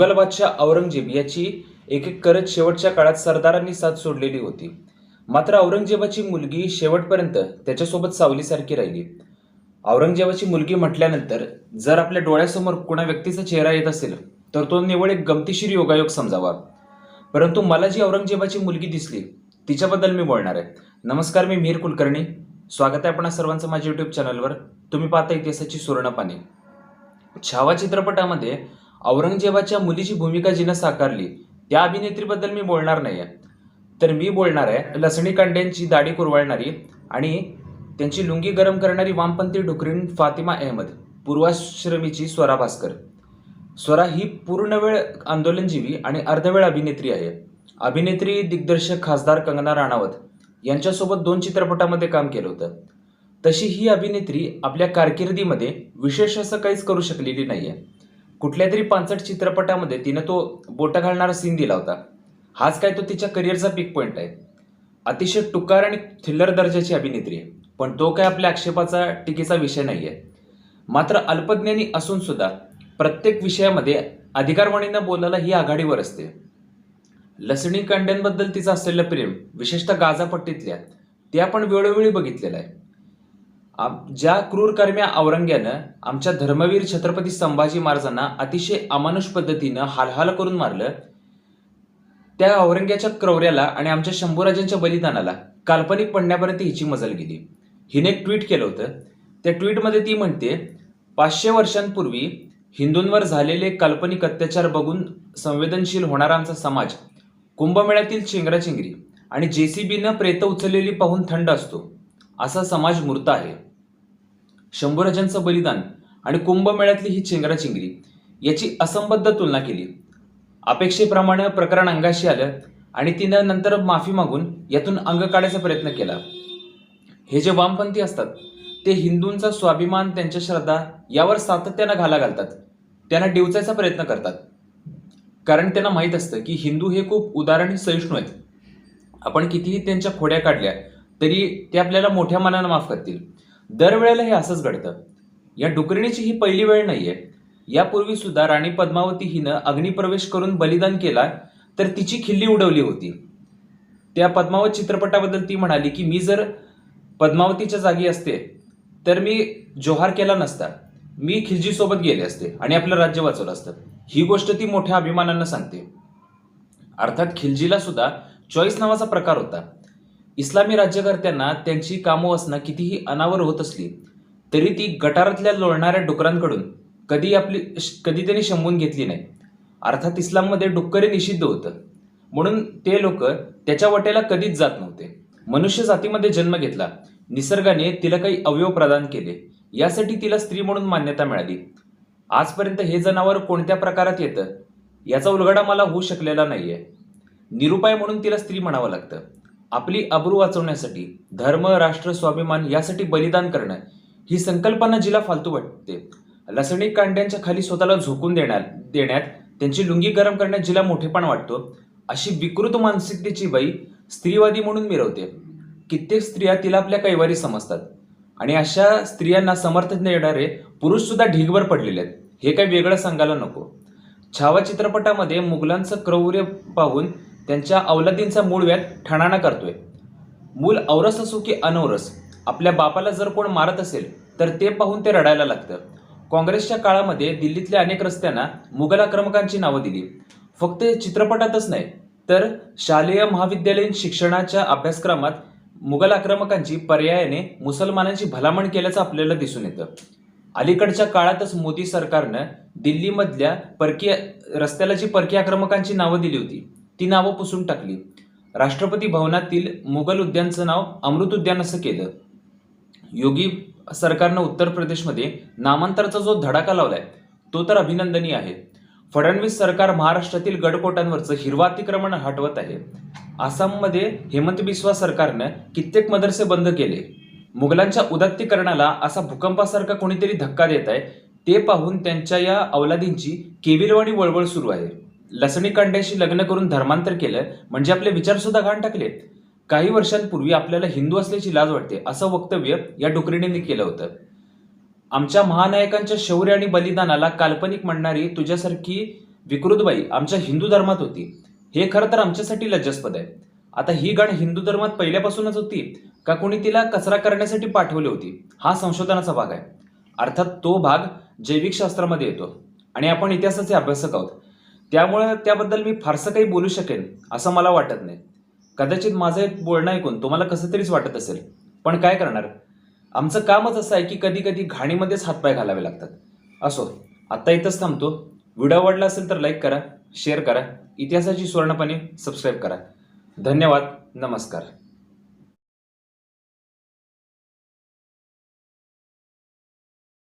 मुघल बादशाह औरंगजेब याची एक एक करत शेवटच्या काळात सरदारांनी साथ सोडलेली होती. मात्र औरंगजेबाची मुलगी शेवटपर्यंत त्याच्यासोबत सावलीसारखी राहिली. औरंगजेबाची मुलगी म्हटल्यानंतर जर आपल्या डोळ्यासमोर कोणा व्यक्तीचा चेहरा येत असेल तर तो निवळ एक गमतीशीर योगायोग समजावा. परंतु मला जी औरंगजेबाची मुलगी दिसली तिच्याबद्दल मी बोलणार आहे. नमस्कार मी मिहीर कुलकर्णी. स्वागत आहे आपणा सर्वांचं माझ्या यूट्यूब चॅनलवर तुम्ही पाहता इतिहासाची सुवर्णपाने. छावा चित्रपटामध्ये औरंगजेबाच्या मुलीची भूमिका जिनं साकारली त्या अभिनेत्रीबद्दल मी बोलणार नाही आहे तर मी बोलणार आहे लसणी कांड्यांची दाढी कुरवाळणारी आणि त्यांची लुंगी गरम करणारी वामपंथी डुकरीण फातिमा अहमद पूर्वाश्रमीची स्वरा भास्कर. स्वरा ही पूर्णवेळ आंदोलनजीवी आणि अर्धवेळ अभिनेत्री आहे. अभिनेत्री दिग्दर्शक खासदार कंगना राणावत यांच्यासोबत दोन चित्रपटामध्ये काम केलं होतं. तशी ही अभिनेत्री आपल्या कारकिर्दीमध्ये विशेष असं काहीच करू शकलेली नाही आहे कुठल्या तरी पांचट चित्रपटामध्ये तिनं तो बोटं घालणारा सीन दिला होता. हाच काय तो तिच्या करिअरचा पिक पॉईंट आहे. अतिशय टुकार आणि थ्रिलर दर्जाची अभिनेत्री आहे. पण तो काय आपल्या आक्षेपाचा टीकेचा विषय नाही आहे मात्र अल्पज्ञानी असून सुद्धा प्रत्येक विषयामध्ये अधिकारवाणीनं बोलायला ही आघाडीवर असते. लसणी कंड्यांबद्दल तिचं असलेलं प्रेम विशेषतः गाझापट्टीतल्या ते आपण वेळोवेळी बघितलेलं आहे. ज्या क्रूर कर्म्या औरंग्यानं आमच्या धर्मवीर छत्रपती संभाजी महाराजांना अतिशय अमानुष पद्धतीनं हालहाल करून मारलं त्या औरंग्याच्या क्रौर्याला आणि आमच्या शंभूराजांच्या बलिदानाला काल्पनिक पडण्यापर्यंत हिची मजल गेली. हिने एक ट्विट केलं होतं. त्या ट्विटमध्ये ती म्हणते पाचशे वर्षांपूर्वी हिंदूंवर झालेले काल्पनिक अत्याचार बघून संवेदनशील होणारा आमचा समाज कुंभमेळ्यातील चेंगराचेंगरी आणि जेसीबीनं प्रेत उचललेली पाहून थंड असतो. असा समाज मूर्त आहे. शंभूराजांचं बलिदान आणि कुंभमेळ्यातली ही चेंगराचेंगरी याची असंबद्ध तुलना केली. अपेक्षेप्रमाणे प्रकरण अंगाशी आलं आणि तिनं नंतर माफी मागून यातून अंग काढायचा प्रयत्न केला. हे जे वामपंथी असतात ते हिंदूंचा स्वाभिमान त्यांच्या श्रद्धा यावर सातत्यानं घाला घालतात. त्यांना डिवचायचा प्रयत्न करतात. कारण त्यांना माहीत असतं की हिंदू हे खूप उदार आणि सहिष्णू आहेत. आपण कितीही त्यांच्या खोड्या काढल्या तरी ते आपल्याला मोठ्या मनानं माफ करतील. दरवेळेला हे असंच घडतं. या डुकरिणीची ही पहिली वेळ नाहीये. यापूर्वी सुद्धा राणी पद्मावती हिनं अग्निप्रवेश करून बलिदान केला तर तिची खिल्ली उडवली होती. त्या पद्मावत चित्रपटाबद्दल ती म्हणाली की मी जर पद्मावतीच्या जागी असते तर मी जोहार केला नसता. मी खिलजीसोबत गेले असते आणि आपलं राज्य वाचवलं असतं. ही गोष्ट ती मोठ्या अभिमानानं सांगते. अर्थात खिलजीला सुद्धा चॉईस नावाचा प्रकार होता. इस्लामी राज्यकर्त्यांना त्यांची कामवासना कितीही अनावर होत असली तरी ती गटारातल्या लोळणाऱ्या डुकरांकडून कधी आपली कधी त्यांनी शमवून घेतली नाही. अर्थात इस्लाममध्ये डुक्करे निषिद्ध होतं. म्हणून ते लोक त्याच्या वाटेला कधीच जात नव्हते. मनुष्य जातीमध्ये जन्म घेतला. निसर्गाने तिला काही अवयव प्रदान केले. यासाठी तिला स्त्री म्हणून मान्यता मिळाली. आजपर्यंत हे जनावर कोणत्या प्रकारात येतं? याचा उलगडा मला होऊ शकलेला नाहीये. निरुपाय म्हणून तिला स्त्री म्हणावं लागतं. आपली अब्रू वाचवण्यासाठी धर्म राष्ट्र स्वाभिमान यासाठी बलिदान करणं ही संकल्पना जिला फालतू वाटते. लसणी कांड्यांच्या खाली स्वतःला झोकून देण्यात देण्यात त्यांची लुंगी गरम करण्यात जिला मोठेपण वाटतो अशी विकृत मानसिकतेची बाई स्त्रीवादी म्हणून मिरवते. कित्येक स्त्रिया तिला आपल्या कैवारी समजतात आणि अशा स्त्रियांना समर्थन देणारे पुरुष सुद्धा ढिगभर पडलेले आहेत. हे काही वेगळं सांगायला नको. छावा चित्रपटामध्ये मुघलांचं क्रौर्य पाहून त्यांच्या अवलतींचा मूळ व्याध ठणाणा करतोय. मूल औरस असो की अनौरस आपल्या बापाला जर कोण मारत असेल तर ते पाहून ते रडायला लागतं. काँग्रेसच्या काळामध्ये दिल्लीतल्या अनेक रस्त्यांना मुघल आक्रमकांची नावं दिली. फक्त चित्रपटातच नाही तर शालेय महाविद्यालयीन शिक्षणाच्या अभ्यासक्रमात मुघल आक्रमकांची पर्यायाने मुसलमानांची भलामण केल्याचं आपल्याला दिसून येतं. अलीकडच्या काळातच मोदी सरकारनं दिल्लीमधल्या परकीय रस्त्याला जी परकीय आक्रमकांची नावं दिली होती ती नावं पुसून टाकली. राष्ट्रपती भवनातील मुघल उद्यानचं नाव अमृत उद्यान असं केलं. योगी सरकारनं उत्तर प्रदेशमध्ये नामांतराचा जो धडाका लावलाय तो तर अभिनंदनीय आहे. फडणवीस सरकार महाराष्ट्रातील गडकोटांवरचं हिरवा अतिक्रमण हटवत आहे. आसाममध्ये हेमंत बिस्वा सरकारनं कित्येक मदरसे बंद केले. मुघलांच्या उदात्तीकरणाला असा भूकंपासारखा कोणीतरी धक्का देत आहे ते पाहून त्यांच्या या अवलादींची केविलवाणी वळवळ सुरू आहे. लसणीकांड्याशी लग्न करून धर्मांतर केलं म्हणजे आपले विचारसुद्धा घाण टाकले काही वर्षांपूर्वी आपल्याला हिंदू असल्याची लाज वाटते असं वक्तव्य या डुकरीणींनी केलं होतं. आमच्या महानायकांच्या शौर्य आणि बलिदानाला काल्पनिक म्हणणारी तुझ्यासारखी विकृतबाई आमच्या हिंदू धर्मात होती. हे खरं तर आमच्यासाठी लज्जास्पद आहे. आता ही गाण हिंदू धर्मात पहिल्यापासूनच होती का कोणी तिला कचरा करण्यासाठी पाठवली होती? हा संशोधनाचा भाग आहे. अर्थात तो भाग जैविक शास्त्रामध्ये येतो. आणि आपण इतिहासाचे अभ्यासक आहोत. त्यामुळे त्याबद्दल मी फारसं काही बोलू शकेन असं मला वाटत नाही. कदाचित माझं एक बोलणं ऐकून तुम्हाला कसं तरीच वाटत असेल. पण काय करणार? आमचं कामच असं आहे की कधी कधी घाणीमध्येच हातपाय घालावे लागतात. असो आत्ता इथंच थांबतो. व्हिडिओ आवडला असेल तर लाईक करा शेअर करा. इतिहासाची सुवर्णपणे सबस्क्राईब करा. धन्यवाद नमस्कार.